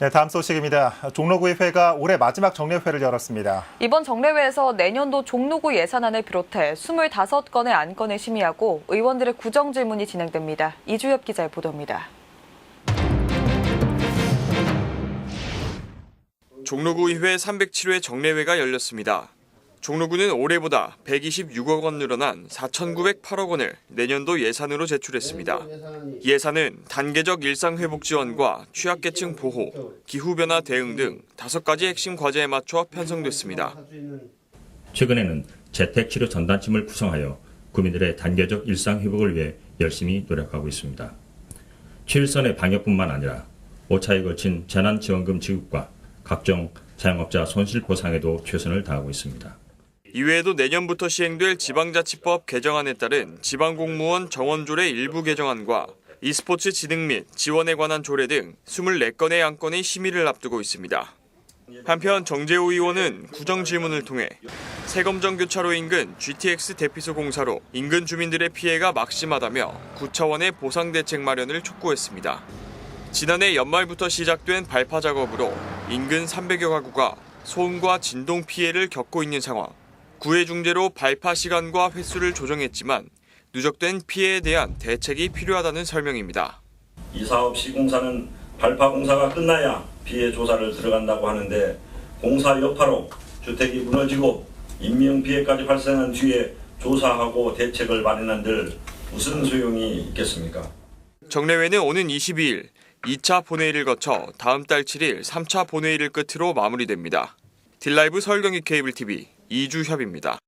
네, 다음 소식입니다. 종로구의회가 올해 마지막 정례회를 열었습니다. 이번 정례회에서 내년도 종로구 예산안을 비롯해 25건의 안건을 심의하고 의원들의 구정 질문이 진행됩니다. 이주엽 기자의 보도입니다. 종로구 의회 307회 정례회가 열렸습니다. 종로구는 올해보다 126억 원 늘어난 4,908억 원을 내년도 예산으로 제출했습니다. 예산은 단계적 일상회복 지원과 취약계층 보호, 기후변화 대응 등 다섯 가지 핵심 과제에 맞춰 편성됐습니다. 최근에는 재택치료 전담팀을 구성하여 구민들의 단계적 일상 회복을 위해 열심히 노력하고 있습니다. 최일선의 방역뿐만 아니라 5차에 걸친 재난지원금 지급과 각종 자영업자 손실 보상에도 최선을 다하고 있습니다. 이외에도 내년부터 시행될 지방자치법 개정안에 따른 지방공무원 정원조례 일부 개정안과 e스포츠 진흥 및 지원에 관한 조례 등 24건의 안건의 심의를 앞두고 있습니다. 한편 정재호 의원은 구정 질문을 통해 세검정 교차로 인근 GTX 대피소 공사로 인근 주민들의 피해가 막심하다며 9차원의 보상 대책 마련을 촉구했습니다. 지난해 연말부터 시작된 발파 작업으로 인근 300여 가구가 소음과 진동 피해를 겪고 있는 상황. 구해 중재로 발파 시간과 횟수를 조정했지만 누적된 피해에 대한 대책이 필요하다는 설명입니다. 이 사업 시공사는 발파 공사가 끝나야 피해 조사를 들어간다고 하는데 공사 여파로 주택이 무너지고 인명 피해까지 발생한 뒤에 조사하고 대책을 마련한들 무슨 소용이 있겠습니까? 정례회는 오는 22일 2차 본회의를 거쳐 다음 달 7일 3차 본회의를 끝으로 마무리됩니다. 딜라이브 서울경기 케이블 TV 이주협입니다.